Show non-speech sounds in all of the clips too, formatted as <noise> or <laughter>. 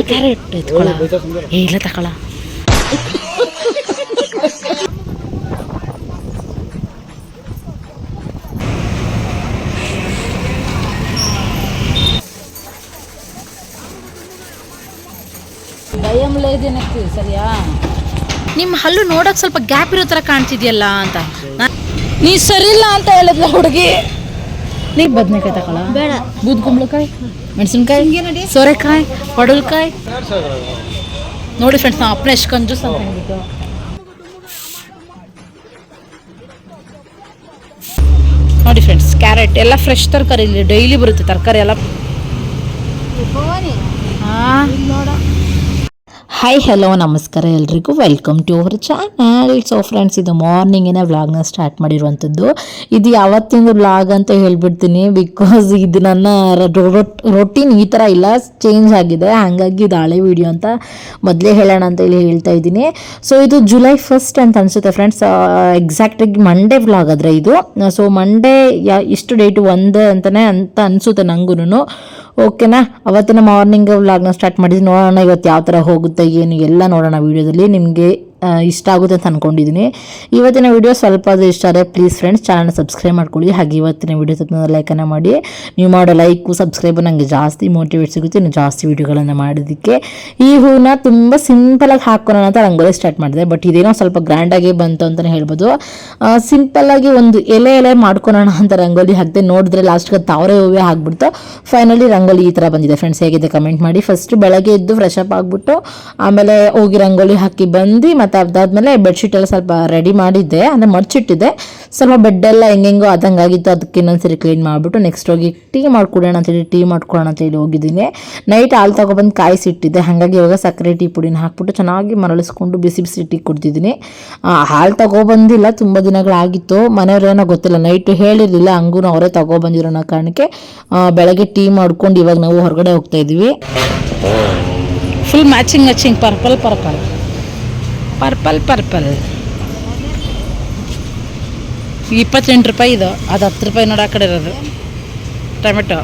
Carrot ಎತ್ಕೊಳ ಏ ಇಲ್ಲ ತಕೊಳ. ಭಯಂ ಸರಿಯಾ? ನಿಮ್ಮ ಹಲ್ಲು ನೋಡಕ್ ಸ್ವಲ್ಪ ಗ್ಯಾಪ್ ಇರೋ ತರ ಕಾಣ್ತಿದ್ಯಲ್ಲ ಅಂತ. ನಾ- ನೀ ಸರಿಯಿಲ್ಲ ಅಂತ ಹೇಳಿದ್ಲ ಹುಡುಗಿ. ನೀ ಬದ್ನೆಕಾಯಿ ತಗೊಳ? ಬೇಡ. ಬೂದ್ ಕುಂಬಳಕಾಯಿ ಮೆಣಸಿನ್ಕಾಯಿ ಸೋರೆಕಾಯಿ ಪಡಲ್ಕಾಯಿ ನೋಡಿ ಫ್ರೆಂಡ್ಸ್ ನಾವು ಅಪ್ಪನ ಎಷ್ಟು ಕಂಜೂಸ್ ಅಂತ ಹೇಳಿದ್ದು. ನೋಡಿ ಫ್ರೆಂಡ್ಸ್ ಕ್ಯಾರೆಟ್ ಎಲ್ಲ ಫ್ರೆಶ್ ತರಕಾರಿ ಇಲ್ಲಿ ಡೈಲಿ ಬರುತ್ತೆ ತರಕಾರಿ ಎಲ್ಲ. ಹಾಂ. ಹಾಯ್ ಹಲೋ ನಮಸ್ಕಾರ ಎಲ್ರಿಗೂ. Welcome to our channel so friends ಇದು ಮಾರ್ನಿಂಗಿನ ವ್ಲಾಗ್ನ ಸ್ಟಾರ್ಟ್ ಮಾಡಿರುವಂಥದ್ದು ಇದು ಯಾವತ್ತಿನ ವ್ಲಾಗ್ ಅಂತ ಹೇಳ್ಬಿಡ್ತೀನಿ ಬಿಕಾಸ್ ಇದು ನನ್ನ ರೊಟೀನ್ ಈ ಥರ ಇಲ್ಲ ಚೇಂಜ್ ಆಗಿದೆ. ಹಾಗಾಗಿ ಇದು ಹಳೆ ವಿಡಿಯೋ ಅಂತ ಮೊದಲೇ ಹೇಳೋಣ ಅಂತ ಹೇಳಿ ಹೇಳ್ತಾ ಇದ್ದೀನಿ. ಸೊ ಇದು ಜುಲೈ ಫಸ್ಟ್ ಅಂತ ಅನಿಸುತ್ತೆ ಫ್ರೆಂಡ್ಸ್ ಎಕ್ಸಾಕ್ಟಾಗಿ ಮಂಡೇ ವ್ಲಾಗ್ ಆದರೆ ಇದು. ಸೊ ಮಂಡೇ ಯಾ ಇಷ್ಟು ಡೇಟ್ ಒಂದೇ ಅಂತಲೇ ಅಂತ ಅನಿಸುತ್ತೆ ನನಗೂ ಓಕೆನಾ? ಅವತ್ತಿನ ಮಾರ್ನಿಂಗ್ ವ್ಲಾಗ್ನ ಸ್ಟಾರ್ಟ್ ಮಾಡಿದ್ವಿ ನೋಡೋಣ, ಇವತ್ತು ಯಾವ ಥರ ಹೋಗುತ್ತೆ, ಏನು, ಎಲ್ಲ ನೋಡೋಣ ವೀಡಿಯೋದಲ್ಲಿ ನಿಮಗೆ ಇಷ್ಟ ಆಗುತ್ತೆ ಅಂತ ಅಂದ್ಕೊಂಡಿದ್ದೀನಿ ಇವತ್ತಿನ ವಿಡಿಯೋ ಸ್ವಲ್ಪ ಅದು ಇಷ್ಟ ಆದರೆ ಪ್ಲೀಸ್ ಫ್ರೆಂಡ್ಸ್ ಚಾನಲ್ ಸಬ್ಸ್ಕ್ರೈಬ್ ಮಾಡ್ಕೊಳ್ಳಿ. ಹಾಗೆ ಇವತ್ತಿನ ವಿಡಿಯೋ ತಪ್ಪು ಲೈಕನ್ನು ಮಾಡಿ. ನೀವು ಮಾಡೋ ಲೈಕು ಸಬ್ಸ್ಕ್ರೈಬ್ ನನಗೆ ಜಾಸ್ತಿ ಮೋಟಿವೇಟ್ ಸಿಗುತ್ತೆ. ಇನ್ನು ಜಾಸ್ತಿ ವಿಡಿಯೋಗಳನ್ನು ಮಾಡೋದಕ್ಕೆ ಈ ಹೂವನ್ನ ತುಂಬ ಸಿಂಪಲಾಗಿ ಹಾಕೋಣ ಅಂತ ರಂಗೋಲಿ ಸ್ಟಾರ್ಟ್ ಮಾಡಿದೆ. ಬಟ್ ಇದೇನೋ ಸ್ವಲ್ಪ ಗ್ರ್ಯಾಂಡಾಗಿ ಬಂತು ಅಂತಲೇ ಹೇಳ್ಬೋದು. ಸಿಂಪಲ್ಲಾಗಿ ಒಂದು ಎಲೆ ಎಲೆ ಮಾಡ್ಕೊಳೋಣ ಅಂತ ರಂಗೋಲಿ ಹಾಕಿದೆ ನೋಡಿದ್ರೆ ಲಾಸ್ಟ್ಗೆ ತಾವರೆ ಹೂವೇ ಹಾಕ್ಬಿಡ್ತು ಫೈನಲಿ ರಂಗೋಲಿ ಈ ಥರ ಬಂದಿದೆ. ಫ್ರೆಂಡ್ಸ್ ಹೇಗಿದೆ ಕಮೆಂಟ್ ಮಾಡಿ. ಫಸ್ಟ್ ಬೆಳಗ್ಗೆ ಎದ್ದು ಫ್ರೆಶ್ ಅಪ್ ಆಗಿಬಿಟ್ಟು, ಆಮೇಲೆ ಹೋಗಿ ರಂಗೋಲಿ ಹಾಕಿ ಬಂದು ಮತ್ತು ಅದಾದ್ಮೇಲೆ ಬೆಡ್ಶೀಟ್ ಎಲ್ಲ ಸ್ವಲ್ಪ ರೆಡಿ ಮಾಡಿದ್ದೆ, ಅಂದರೆ ಮಡ್ಚಿಟ್ಟಿದ್ದೆ. ಸ್ವಲ್ಪ ಬೆಡ್ ಎಲ್ಲ ಹೆಂಗೆಂಗೋ ಆದಂಗಾಗಿತ್ತು ಅದಕ್ಕೆ ಇನ್ನೊಂದ್ಸರಿ ಕ್ಲೀನ್ ಮಾಡಿಬಿಟ್ಟು ನೆಕ್ಸ್ಟ್ ಹೋಗಿ ಟೀ ಮಾಡ್ಕೊಡೋಣ ಅಂತೇಳಿ ಟೀ ಮಾಡ್ಕೊಳ್ಳೋಣ ಅಂತೇಳಿ ಹೋಗಿದ್ದೀನಿ. ನೈಟ್ ಹಾಲು ತಗೊಬಂದು ಕಾಯಿಸಿಟ್ಟಿದ್ದೆ. ಹಾಗಾಗಿ ಇವಾಗ ಸಕ್ಕರೆ ಟೀ ಪುಡಿನ ಹಾಕ್ಬಿಟ್ಟು ಚೆನ್ನಾಗಿ ಮರಳಿಸ್ಕೊಂಡು ಬಿಸಿ ಬಿಸಿ ಟೀ ಕುಡ್ದಿದ್ದೀನಿ. ಹಾಲು ತಗೊಬಂದಿಲ್ಲ, ತುಂಬ ದಿನಗಳಾಗಿತ್ತು. ಮನೆಯವ್ರೇನೋ ಗೊತ್ತಿಲ್ಲ ನೈಟ್ ಹೇಳಿರಲಿಲ್ಲ, ಹಂಗೂ ಅವರೇ ತಗೊಬಂದಿರೋ ಕಾರಣಕ್ಕೆ ಬೆಳಗ್ಗೆ ಟೀ ಮಾಡ್ಕೊಂಡು ಇವಾಗ ನಾವು ಹೊರಗಡೆ ಹೋಗ್ತಾ ಇದ್ದೀವಿ. Full matching matching purple purple purple purple. ಇಪ್ಪತ್ತೆಂಟು ರೂಪಾಯಿ ಇದು. ಅದು ಹತ್ತು ರೂಪಾಯಿ ನೋಡಿ ಆ ಕಡೆ ಇರೋದು. ಟೊಮೆಟೊ.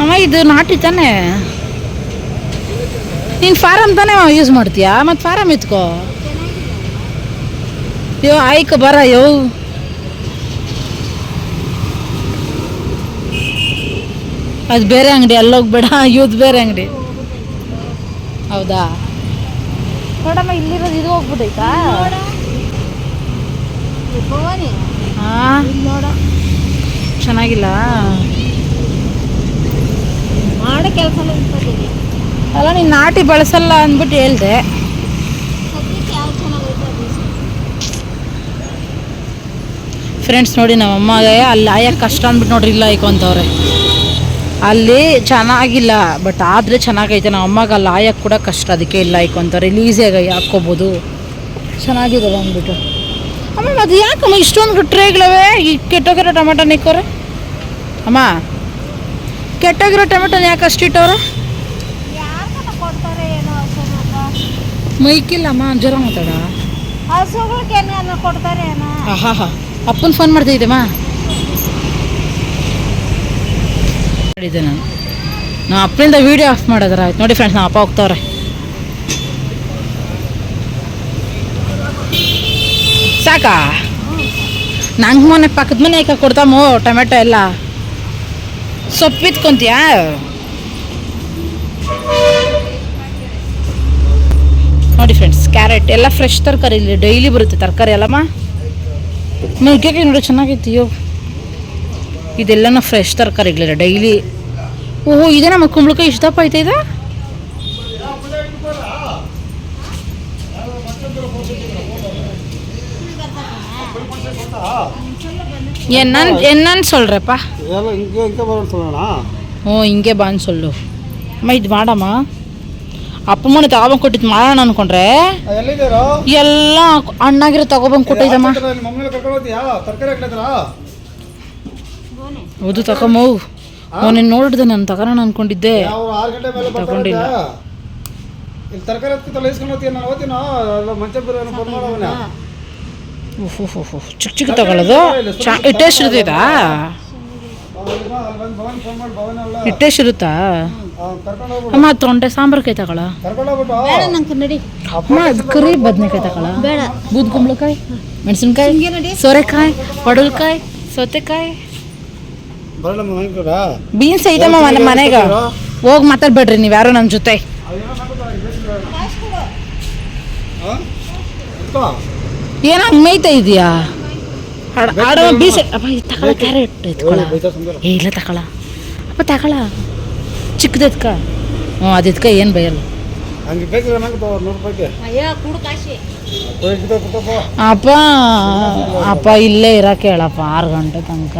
ಅಮ್ಮ, ಇದು ನಾಟಿ ತಾನೇ? ನೀನು ಫಾರಮ್ ತಾನೇ ಯೂಸ್ ಮಾಡ್ತೀಯಾ? ಮತ್ತು ಫಾರಮ್ ಎತ್ಕೋ. ಯೋ ಆಯ್ಕೆ, ಬರ ಯೋ ಅದು ಬೇರೆ ಅಂಗಡಿ, ಅಲ್ಲೋಗ್ಬೇಡ. <laughs> ಇವ್ದು ಬೇರೆ ಅಂಗಡಿ. ಹೌದಾ? ನೋಡಮ್ಮ ಇಲ್ಲಿರೋದು ಇದು ಹೋಗ್ಬಿಟ್ಟೈತಾ? ಚೆನ್ನಾಗಿಲ್ಲ? ಮಾಡೋ ಕೆಲಸ ಅಲ್ಲ ನೀನು ನಾಟಿ ಬಳಸಲ್ಲ ಅಂದ್ಬಿಟ್ಟು ಹೇಳ್ದೆ. ಫ್ರೆಂಡ್ಸ್ ನೋಡಿ ನಮ್ಮ ಅಮ್ಮಗೆ ಅಲ್ಲಿ ಆಯಕ್ಕೆ ಕಷ್ಟ ಅಂದ್ಬಿಟ್ಟು ನೋಡ್ರಿ ಇಲ್ಲ ಐಕೊಂತವ್ರೆ ಅಲ್ಲಿ ಚೆನ್ನಾಗಿಲ್ಲ ಬಟ್ ಆದರೆ ಚೆನ್ನಾಗೈತೆ. ನಮ್ಮ ಅಮ್ಮಗೆ ಅಲ್ಲಿ ಆಯಕ್ಕೆ ಕೂಡ ಕಷ್ಟ ಅದಕ್ಕೆ ಇಲ್ಲ ಅಂತ ಇಲ್ಲಿ ಈಸಿಯಾಗಿ ಹಾಕ್ಕೋಬೋದು. ಚೆನ್ನಾಗಿದೆ ಅಂದ್ಬಿಟ್ಟು ಅಮ್ಮ ಅದು ಯಾಕಮ್ಮ ಇಷ್ಟೊಂದು ಟ್ರೇಗಳವೆ? ಈ ಕೆಟ್ಟೋಗಿರೋ ಟೊಮೆಟೊ ನಿಕ್ಕೋರೆ? ಅಮ್ಮ ಕೆಟ್ಟೋಗಿರೋ ಟೊಮೆಟೊನ ಯಾಕೆ ಅಷ್ಟು ಇಟ್ಟವ್ರೆ? ಯಾರ್ಗನ ಕೊಡ್ತಾರೆ ಏನೋ ಹಸುಗಳ್ಗ ಮೈಕಿಲ್ಲಮ್ಮ ಜ್ವರ ಮಾತಾಡ? ಕೊಡ್ತಾರೆ ಅಪ್ಪನ ಫೋನ್ ಮಾಡ್ತಿದ್ದೆಮ್ಮ ಮಾಡಿದ್ದೆ ನಾನು. ನಾ ಅಪ್ಪಿಂದ ವೀಡಿಯೋ ಆಫ್ ಮಾಡಿದ್ರೆ ಆಯ್ತು. ನೋಡಿ ಫ್ರೆಂಡ್ಸ್ ನಮ್ಮ ಅಪ್ಪ ಹೋಗ್ತಾವ್ರೆ. ಸಾಕಾ? ನಂಗೆ ಮೊನ್ನೆ ಪಕ್ಕದ ಮನೆ ಯಾಕೆ ಕೊಡ್ತಾಮೋ ಟೊಮೆಟೊ ಎಲ್ಲ. ಸೊಪ್ಪು ಇತ್ಕೊಂತೀಯಾ? ನೋಡಿ ಫ್ರೆಂಡ್ಸ್ ಕ್ಯಾರೆಟ್ ಎಲ್ಲ ಫ್ರೆಶ್ ತರಕಾರಿ ಇಲ್ಲಿ ಡೈಲಿ ಬರುತ್ತೆ ತರಕಾರಿ ಅಲ್ಲಮ್ಮ ನುಗ್ಗೆಕಾಯಿ ನೋಡಿ, ಚೆನ್ನಾಗೈತಿ, ಅಯ್ಯೋ. ಇದೆಲ್ಲನೂ ಫ್ರೆಶ್ ತರಕಾರಿಗಳಿಲ್ಲ ಡೈಲಿ ಓಹೋ ಇದೇ ನಮ್ಮ ಕುಂಬಳಕಾಯಿ ಇಷ್ಟ ದಪ್ಪ ಐತೆ ಇದು என்னன்னு என்னன்னு சொல்கிறப்பா இதெல்லாம் இங்கே இங்கே வரும்னு சொல்லணா ಓ ಹಿಂಗೆ ಬಾ ಅಂತ ಸೊಲ್ಲು ಅಮ್ಮ ಇದು ಮಾಡಮ್ಮ ಅಪ್ಪ ಮನೆ ತಗೊಬಂದು ಕೊಟ್ಟಿದ್ದು ಮಾಡೋಣ ಅನ್ಕೊಂಡ್ರೆ ಎಲ್ಲಿದ್ದೀರೋ ಎಲ್ಲ ಹಣ್ಣಾಗಿರೋ ತಗೊಬಂದು ಕೊಟ್ಟಿದ್ದಮ್ಮ ಹೌದು ತಗೊಂಬೋ ನೀನು ನೋಡಿದೆ ನಾನು ತಗೋಣ ಅನ್ಕೊಂಡಿದ್ದೆ. ಯಾವ ಗಂಟೆ ಮೇಲೆ ತಗೊಂಡಿಲ್ಲ. ಇಲ್ಲಿ ತರಕಾರಿ ಇಸ್ಕೊಂಡು ನಾನು ಓದ್ತೀನೋ ಅಲ್ಲ ಮಂಚ ಬರೋ ಫೋನ್ ಮಾಡೋವನ? ಓಹ್ ಓಹ್ ಓಹ್ ಚಿಕ್ಕ ಚಿಕ್ಕ ತಗೊಳ್ಳೋದು? ಚಾ ಟೇಸ್ಟ್ ಇರ್ತೈತಾ ಟೇಸ್ಟ್ ಇರುತ್ತಾ? ಅಮ್ಮ ತೊಂಡೆ ಸಾಂಬಾರು ಕೈ ತಗೊಳ ಅಮ್ಮ ಅದು ಕರಿ ಬದನೆಕಾಯಿ ತಗೊಳ ಬೇಡ. ಬೂದ್ ಕುಂಬಳಕಾಯಿ ಮೆಣಸಿನ್ಕಾಯಿ ಹಿಂಗೆ ನಡಿ. ಸೋರೆಕಾಯಿ ಪಡಲ್ಕಾಯಿ ಸೌತೆಕಾಯಿ. ಬೀನ್ಸ್ ಐತಮ್ಮ ನಮ್ಮ ಮನೆಗೆ. ಹೋಗಿ ಮಾತಾಡ್ಬೇಡ್ರಿ ನೀವು ಯಾರು ನನ್ನ ಜೊತೆ. ಏನೋ ಮೇಯ್ತಾ ಇದೆಯಾ ಆಡೋ ಬೀಸ್ ತಗೊಳ ಕ್ಯಾರೆಟ್ ಎತ್ಕೊಳ ಏ ಇಲ್ಲ ತಗೊಳ. ಅಪ್ಪ ತಗೊಳ. ಚಿಕ್ಕದು ಎತ್ಕ ಹ್ಞೂ ಏನು ಬೈಯಲ್ಲ. ಅಪ್ಪ ಅಪ್ಪ ಇಲ್ಲೇ ಇರಕ್ಕೆ ಹೇಳಪ್ಪ ಆರು ಗಂಟೆ ತನಕ.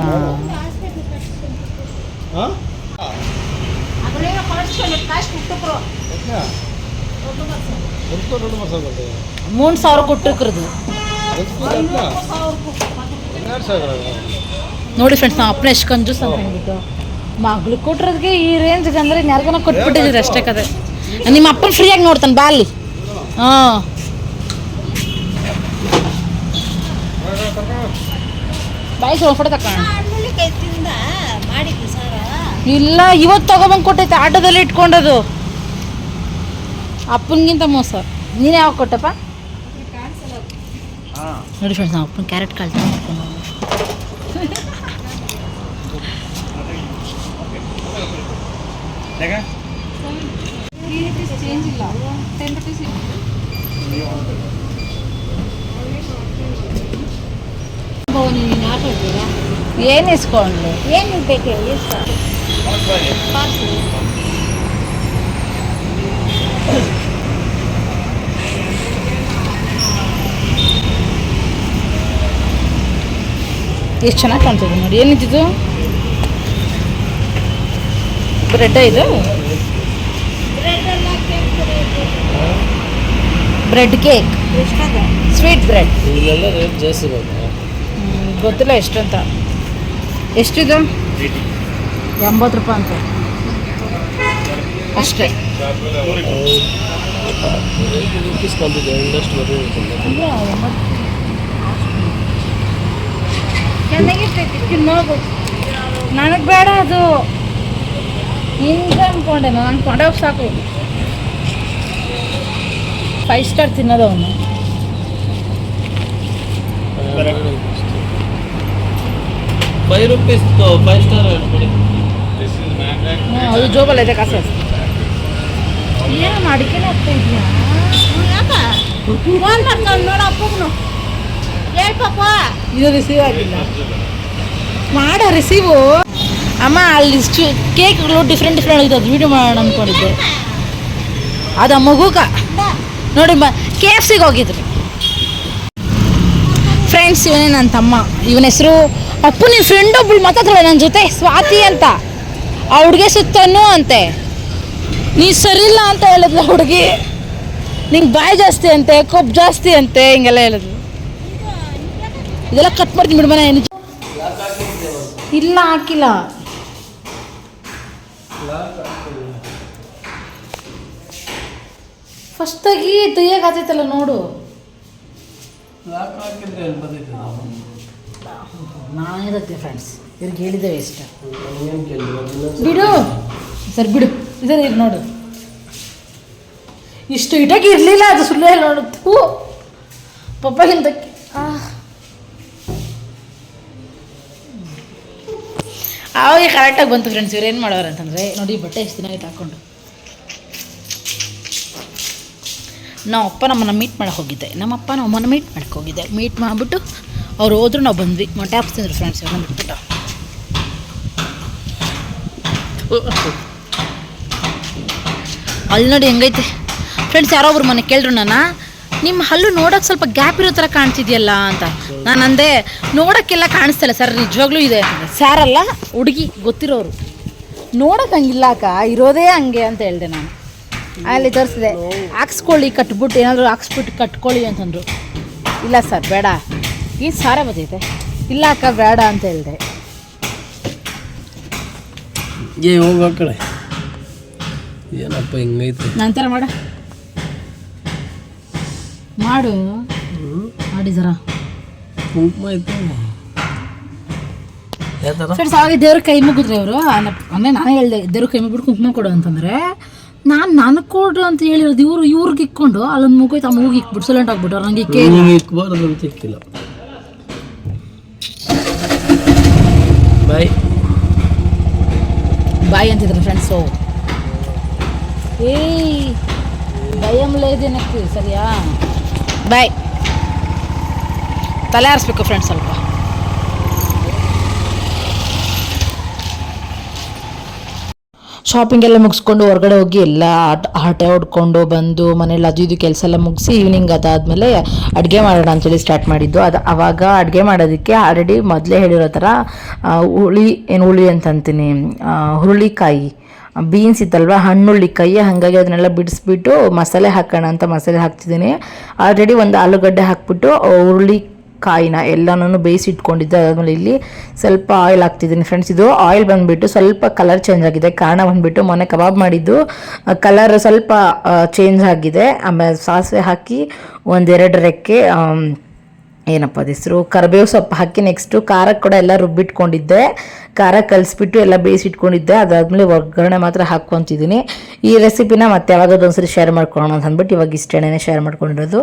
ಮೂರು ಸಾವಿರ ಕೊಟ್ಟಿಕ್ರದು. ನೋಡಿ ಫ್ರೆಂಡ್ಸ್ ನಾವು ಅಪ್ಪನ ಎಷ್ಟು ಕಂಜೂಸ್ ಅಂತ ಮಗ್ಳಿಗೆ ಮಗಳು ಕೊಟ್ಟಿರೋದಕ್ಕೆ ಈ ರೇಂಜ್ಗೆ ಅಂದ್ರೆ ಯಾರಿಗಾನ ಕೊಟ್ಬಿಟ್ಟಿದ್ದೀರಿ ಅಷ್ಟೇ ಕದೆ ನಿಮ್ಮ ಅಪ್ಪನ ಫ್ರೀಯಾಗಿ ನೋಡ್ತಾನೆ ಬಾ ಅಲ್ಲಿ. ಹಾಂ. ಬಾಯ್ ಫೋಟೋ ತಕ್ಕ ಮಾಡಿದ್ವಿ. ಇಲ್ಲ ಇವತ್ತು ತಗೊಬಂದು ಕೊಟ್ಟೈತೆ ಆಟೋದಲ್ಲಿ ಇಟ್ಕೊಂಡದು. ಅಪ್ಪನಿಗಿಂತ ಮೋಸ. ನೀನು ಯಾವಾಗ ಕೊಟ್ಟಪ್ಪ? ನೋಡಿ ಫ್ರೆಂಡ್ಸ್ ನಾವು ಅಪ್ಪನ ಕ್ಯಾರೆಟ್ ಕಾಳು ತಗೊಂಡು ಏನು ಇಸ್ಕೊಂಡ್ಲು? ಏನು ಬೇಕು ಸರ್ ಎಷ್ಟು ಚೆನ್ನಾಗಿ ಕಾಣ್ತದೆ ನೋಡಿ. ಏನಿದ್ದು ಬ್ರೆಡ್ ಇದು? ಬ್ರೆಡ್ ಕೇಕ್ ಸ್ವೀಟ್ ಬ್ರೆಡ್ ಗೊತ್ತಿಲ್ಲ ಎಷ್ಟಂತ. ಎಷ್ಟಿದು? ಎಂಬತ್ತು ರೂಪಾಯಿ ಅಂತ. ಅಷ್ಟೇ. ನನಗ್ ನನಗೆ ಬೇಡ ಅದು. ಹಿಂಗೆ ಅನ್ಕೊಂಡೆ ನಾನು. ಅನ್ಕೊಂಡೆ ಸಾಕು. ಫೈವ್ ಸ್ಟಾರ್ ತಿನ್ನೋದು ಅವನು. ಫೈವ್ ರುಪೀಸ್ ಫೈವ್ ಸ್ಟಾರ್ ಅದು ಜೋಬಲ್ ಇದೆ ಕಾಸು. ಏನು ಮಾಡಿಕೆ ಹೋಗ್ತಾ ಇದೆಯಾ? ಯಾಕ? ಫೋನ್ ಮಾಡ್ಕೊಂಡು ನೋಡು ಅಪ್ಪಗ್ನು. ಹೇಳ್ ಪಾಪ ಇದು ರಿಸೀವ್ ಆಗಿಲ್ಲ. ಮಾಡ ರಿಸೀವ್ ಅಮ್ಮ ಅಲ್ಲಿ ಕೇಕ್ಗಳು ಡಿಫ್ರೆಂಟ್ ಡಿಫ್ರೆಂಟ್ ಇದೆ ಅದು ವೀಡಿಯೋ ಮಾಡೋಣ ಅಂದ್ಕೊಂಡಿದ್ದೆ ಅದು ಮಗುಕ ನೋಡಿ ಬ ಕೆ ಎಫ್ ಸಿಗೆ ಹೋಗಿದ್ರು. ಫ್ರೆಂಡ್ಸ್ ಇವನೇ ನನ್ನ ತಮ್ಮ. ಇವನ ಹೆಸರು ಅಪ್ಪು ನಿನ್ನ ಫ್ರೆಂಡ್ ಒಬ್ಬಳು ಮಾತಾಡ್ತಾಳೆ ನನ್ನ ಜೊತೆ? ಸ್ವಾತಿ ಅಂತ. ಆ ಹುಡುಗಿ ಸುತ್ತನೂ ಅಂತೆ. ನೀ ಸರಿಯಿಲ್ಲ ಅಂತ ಹೇಳಿದ್ಲು ಹುಡುಗಿ. ನಿಂಗೆ ಬಾಯಿ ಜಾಸ್ತಿ ಅಂತೆ, ಕೊಬ್ಬು ಜಾಸ್ತಿ ಅಂತೆ, ಹಿಂಗೆಲ್ಲ ಹೇಳಿದ್ಲು. ಇದೆಲ್ಲ ಕಟ್ ಮಾಡ್ತೀನಿ ಬಿಡು ಮನೆ ಇಲ್ಲ, ಹಾಕಿಲ್ಲ. ಫಸ್ಟಾಗಿ ತೆಗಿಯಕ್ಕೆ ಆತೈತಲ್ಲ ನೋಡು. ನಾನಿರುತ್ತೆ ಫ್ರೆಂಡ್ಸ್ ಇವ್ರಿಗೆ ಹೇಳಿದ್ದೇವೆ ಇಷ್ಟ. ಬಿಡು. ಸರಿ ಬಿಡು. ಇದನ್ನ ಇದು ನೋಡು. ಇಷ್ಟು ಇಟಾಗಿ ಇರಲಿಲ್ಲ ಅದು ಸುಳ್ಳೇ ನೋಡು. ಪಪ್ಪ ಹಿಂದಕ್ಕೆ. ಅವಾಗ ಕರೆಕ್ಟಾಗಿ ಬಂತು ಫ್ರೆಂಡ್ಸ್ ಇವ್ರು ಏನು ಮಾಡೋರು ಅಂತಂದರೆ ನೋಡಿ ಬಟ್ಟೆ ಎಷ್ಟು ದಿನ ಆಯ್ತು ಹಾಕ್ಕೊಂಡು ನಮ್ಮ ಅಪ್ಪ ನಮ್ಮನ್ನು ಮೀಟ್ ಮಾಡಕ್ಕೆ ಹೋಗಿದ್ದೆ. ನಮ್ಮಪ್ಪ ನಮ್ಮನ್ನು ಮೀಟ್ ಮಾಡಕ್ಕೆ ಹೋಗಿದ್ದೆ. ಮೀಟ್ ಮಾಡಿಬಿಟ್ಟು ಅವ್ರು ಹೋದ್ರು, ನಾವು ಬಂದ್ವಿ. ಮೊಟ್ಟೆ ಹಾಕ್ಸ್ತಿದ್ರು ಫ್ರೆಂಡ್ಸ್ ಇವ್ರನ್ನ ಬಿಟ್ಬಿಟ್ಟು ಅಲ್ಲಿ ನೋಡಿ ಹೆಂಗೈತೆ. ಫ್ರೆಂಡ್ಸ್ ಯಾರೋ ಒಬ್ರು ಮನೆ ಕೇಳಿದ್ರು ನಾನು ನಿಮ್ಮ ಹಲ್ಲು ನೋಡೋಕೆ ಸ್ವಲ್ಪ ಗ್ಯಾಪ್ ಇರೋ ಥರ ಕಾಣ್ತಿದ್ಯಲ್ಲ ಅಂತ. ನಾನು ಅಂದೆ, ನೋಡೋಕ್ಕೆಲ್ಲ ಕಾಣಿಸ್ತಲ್ಲ ಸರ್, ನಿಜವಾಗ್ಲೂ ಇದೆ. ಸಾರಲ್ಲ ಹುಡುಗಿ, ಗೊತ್ತಿರೋರು. ನೋಡೋಕೆ ಹಂಗಿಲ್ಲ ಅಕ್ಕ, ಇರೋದೇ ಹಂಗೆ ಅಂತ ಹೇಳಿದೆ ನಾನು. ಅಲ್ಲಿ ತೋರಿಸಿದೆ, ಹಾಕ್ಸ್ಕೊಳ್ಳಿ, ಕಟ್ಬಿಟ್ಟು, ಏನಾದರೂ ಹಾಕ್ಸ್ಬಿಟ್ಟು ಕಟ್ಕೊಳ್ಳಿ ಅಂತಂದರು. ಇಲ್ಲ ಸರ್, ಬೇಡ. ಈ ಸಾರ ಬರ್ತೈತೆ. ಇಲ್ಲ ಅಕ್ಕ ಬೇಡ ಅಂತ ಹೇಳಿದೆ. ಏ ಹೋಗ ಕಡೆ. ಏನಪ್ಪ ಹಿಂಗೈತೆ? ನಂತರ ಮಾಡ. ಮಾಡು. ಮಾಡಿ ಜರ. ಕುಂಕುಮ ಇತ್ತು ಅವಾಗ ದೇವ್ರ ಕೈ ಮುಗಿದ್ರೆ ಅವರು. ಅಂದರೆ ನಾನೇ ಹೇಳ್ದೆ ದೇವ್ರ ಕೈ ಮುಗಿಬಿಟ್ಟು ಕುಂಕುಮ ಕೊಡು ಅಂತಂದ್ರೆ ನಾನು ನನಗೆ ಕೊಡು ಅಂತ ಹೇಳಿರೋದು ಇವ್ರು ಇವ್ರಿಗೆ ಇಕ್ಕೊಂಡು ಅಲ್ಲೊಂದು ಮುಗೋಯ್ತು ಆ ಮೂಗಿಗೆ ಇಕ್ಬಿಟ್ಟು ಸೈಲೆಂಟ್ ಆಗ್ಬಿಟ್ಟು ನಂಗೆ ಇಕ್ಕೆ ಹಿಂಗೆ ಇಕ್ಬಾರ್ದು ಅಂತ ಇಕ್ಕಿಲ್ಲ. ಬಾಯ್. ಬಾಯಿ ಅಂತಿದ್ರು ಫ್ರೆಂಡ್ಸು ಏಯ್ ಭಯಂ ಲೇದಿನಕ್ಕೆ ಸರಿಯಾ? ಬಾಯ್. ತಲೆ ಆರಿಸ್ಬೇಕು ಫ್ರೆಂಡ್ಸ್ ಸ್ವಲ್ಪ. ಶಾಪಿಂಗ್ ಎಲ್ಲ ಮುಗಿಸ್ಕೊಂಡು ಹೊರಗಡೆ ಹೋಗಿ ಎಲ್ಲ ಆಟ ಆಟ ಹೊಡ್ಕೊಂಡು ಬಂದು ಮನೇಲಿ ಅದು ಇದು ಕೆಲಸ ಎಲ್ಲ ಮುಗಿಸಿ ಈವ್ನಿಂಗ್ ಅದಾದಮೇಲೆ ಅಡುಗೆ ಮಾಡೋಣ ಅಂತೇಳಿ ಸ್ಟಾರ್ಟ್ ಮಾಡಿದ್ದು. ಅದು ಆವಾಗ ಅಡುಗೆ ಮಾಡೋದಕ್ಕೆ ಆಲ್ರೆಡಿ ಮೊದಲೇ ಹೇಳಿರೋ ಥರ ಹುಳಿ, ಏನು ಹುಳಿ ಅಂತಂತೀನಿ ಹುರುಳಿಕಾಯಿ ಬೀನ್ಸ್ ಇತ್ತಲ್ವ, ಹಣ್ಣುಳ್ಳಿಕಾಯಿ, ಹಾಗಾಗಿ ಅದನ್ನೆಲ್ಲ ಬಿಡಿಸ್ಬಿಟ್ಟು ಮಸಾಲೆ ಹಾಕೋಣ ಅಂತ ಮಸಾಲೆ ಹಾಕ್ತಿದ್ದೀನಿ. ಆಲ್ರೆಡಿ ಒಂದು ಆಲೂಗಡ್ಡೆ ಹಾಕ್ಬಿಟ್ಟು ಹುರುಳಿ ಕಾಯಿನ ಎಲ್ಲನೂ ಬೇಯಿಸಿ ಇಟ್ಕೊಂಡಿದ್ದೆ ಅದಾದಮೇಲೆ ಇಲ್ಲಿ ಸ್ವಲ್ಪ ಆಯಿಲ್ ಹಾಕ್ತಿದ್ದೀನಿ ಫ್ರೆಂಡ್ಸ್ ಇದು ಆಯಿಲ್ ಬಂದುಬಿಟ್ಟು ಸ್ವಲ್ಪ ಕಲರ್ ಚೇಂಜ್ ಆಗಿದೆ. ಕಾರಣ ಬಂದುಬಿಟ್ಟು ಮೊನ್ನೆ ಕಬಾಬ್ ಮಾಡಿದ್ದು. ಕಲರ್ ಸ್ವಲ್ಪ ಚೇಂಜ್ ಆಗಿದೆ. ಆಮೇಲೆ ಸಾಸಿವೆ ಹಾಕಿ ಒಂದೆರಡು ರೆಕ್ಕೆ ಏನಪ್ಪ ಅದ ಕರಿಬೇವು ಸೊಪ್ಪು ಹಾಕಿ ನೆಕ್ಸ್ಟು ಖಾರಕ್ಕೆ ಕೂಡ ಎಲ್ಲ ರುಬ್ಬಿಟ್ಕೊಂಡಿದ್ದೆ. ಖಾರ ಕಲಿಸ್ಬಿಟ್ಟು ಎಲ್ಲ ಬೇಯಿಸಿಟ್ಕೊಂಡಿದ್ದೆ. ಅದಾದಮೇಲೆ ಒಗ್ಗರಣೆ ಮಾತ್ರ ಹಾಕ್ಕೊತಿದ್ದೀನಿ ಈ ರೆಸಿಪಿನ ಮತ್ತೆ ಯಾವಾಗಾದ್ರೂ ಒಂದ್ಸರಿ ಶೇರ್ ಮಾಡ್ಕೊಳ್ಳೋಣ ಅಂತ ಅಂದ್ಬಿಟ್ಟು ಇವಾಗ ಇಷ್ಟೇನೆ ಶೇರ್ ಮಾಡ್ಕೊಂಡಿರೋದು.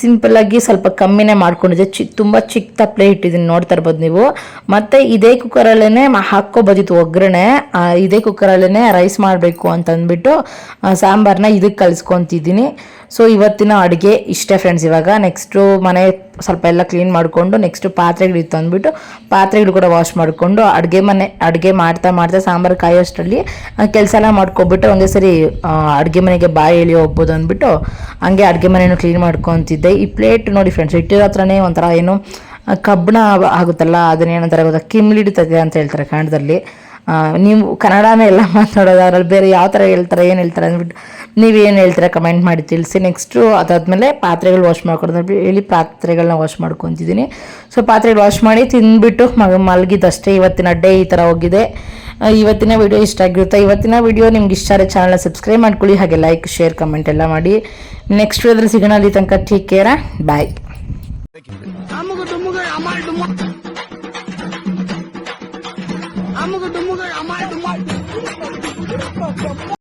ಸಿಂಪಲ್ಲಾಗಿ ಸ್ವಲ್ಪ ಕಮ್ಮಿನೇ ಮಾಡ್ಕೊಂಡಿದ್ದೆ. ಚಿ ತುಂಬ ಚಿಕ್ಕ ತಪ್ಪಲೆ ಇಟ್ಟಿದ್ದೀನಿ ನೋಡ್ತಾ ಇರ್ಬೋದು ನೀವು. ಮತ್ತು ಇದೇ ಕುಕ್ಕರಲ್ಲೇ ಹಾಕ್ಕೊಬೋದಿತ್ತು ಒಗ್ಗರಣೆ. ಇದೇ ಕುಕ್ಕರಲ್ಲೇ ರೈಸ್ ಮಾಡಬೇಕು ಅಂತ ಅಂದ್ಬಿಟ್ಟು ಆ, ಸಾಂಬಾರನ್ನ ಇದಕ್ಕೆ ಕಲಿಸ್ಕೊತಿದ್ದೀನಿ ಸೊ ಇವತ್ತಿನ ಅಡುಗೆ ಇಷ್ಟೇ ಫ್ರೆಂಡ್ಸ್ ಇವಾಗ ನೆಕ್ಸ್ಟು ಮನೆ ಸ್ವಲ್ಪ ಎಲ್ಲ ಕ್ಲೀನ್ ಮಾಡಿಕೊಂಡು ನೆಕ್ಸ್ಟು ಪಾತ್ರೆಗಳಿತ್ತು ಅಂದ್ಬಿಟ್ಟು ಪಾತ್ರೆಗಳು ಕೂಡ ವಾಶ್ ಮಾಡಿಕೊಂಡು ಅಡುಗೆ ಮನೆ, ಅಡುಗೆ ಮಾಡ್ತಾ ಮಾಡ್ತಾ ಸಾಂಬಾರು ಕಾಯೋಷ್ಟರಲ್ಲಿ ಕೆಲಸ ಎಲ್ಲ ಮಾಡ್ಕೊಬಿಟ್ಟು ಒಂದೇ ಸರಿ ಅಡುಗೆ ಮನೆಗೆ ಬಾಯಿ ಎಳಿ ಹೋಗ್ಬೋದು ಅಂದ್ಬಿಟ್ಟು ಹಂಗೆ ಅಡುಗೆ ಮನೆಯನ್ನು ಕ್ಲೀನ್ ಮಾಡ್ಕೊತಿದ್ದೆ. ಈ ಪ್ಲೇಟ್ ನೋಡಿ ಫ್ರೆಂಡ್ಸ್ ಇಟ್ಟಿರೋ ಹತ್ರನೇ ಒಂಥರ ಏನು ಕಬ್ಬಣ ಆಗುತ್ತಲ್ಲ, ಅದನ್ನೇನಂತಾರೆ ಗೊತ್ತಾ? ಕಿಮ್ಲಿಡಿತದೆ ಅಂತ ಹೇಳ್ತಾರೆ ಕನ್ನಡದಲ್ಲಿ. ನೀವು ಕನ್ನಡನೇ ಎಲ್ಲ <laughs> ಮಾತಾಡೋದು, ಅದ್ರಲ್ಲಿ ಬೇರೆ ಯಾವ ಥರ ಹೇಳ್ತಾರೆ, ಏನು ಹೇಳ್ತಾರೆ ಅಂದ್ಬಿಟ್ಟು ನೀವೇನು ಹೇಳ್ತೀರಾ ಕಮೆಂಟ್ ಮಾಡಿ ತಿಳಿಸಿ. ನೆಕ್ಸ್ಟು ಅದಾದಮೇಲೆ ಪಾತ್ರೆಗಳು ವಾಶ್ ಮಾಡ್ಕೊಡೋದು ಹೇಳಿ ಪಾತ್ರೆಗಳನ್ನ ವಾಶ್ ಮಾಡ್ಕೊತಿದ್ದೀನಿ. ಸೊ ಪಾತ್ರೆಗಳು ವಾಶ್ ಮಾಡಿ ತಿಂದ್ಬಿಟ್ಟು ಮಗ ಮಲಗಿದ್ದಷ್ಟೇ ಇವತ್ತಿನ ಡೇ ಈ ಥರ ಹೋಗಿದೆ. ಇವತ್ತಿನ ವಿಡಿಯೋ ಇಷ್ಟ ಆಗಿರುತ್ತೆ. ಇವತ್ತಿನ ವಿಡಿಯೋ ನಿಮ್ಗೆ ಇಷ್ಟ ಆದರೆ ಚಾನಲ್ನ ಸಬ್ಸ್ಕ್ರೈಬ್ ಮಾಡ್ಕೊಳ್ಳಿ. ಹಾಗೆ ಲೈಕ್ ಶೇರ್ ಕಮೆಂಟ್ ಎಲ್ಲ ಮಾಡಿ. ನೆಕ್ಸ್ಟ್ ವಿಡಿಯೋದಲ್ಲಿ ಸಿಗೋಣ. ಅಲ್ಲಿ ತನಕ ಟೇಕ್ ಕೇರ ಬಾಯ್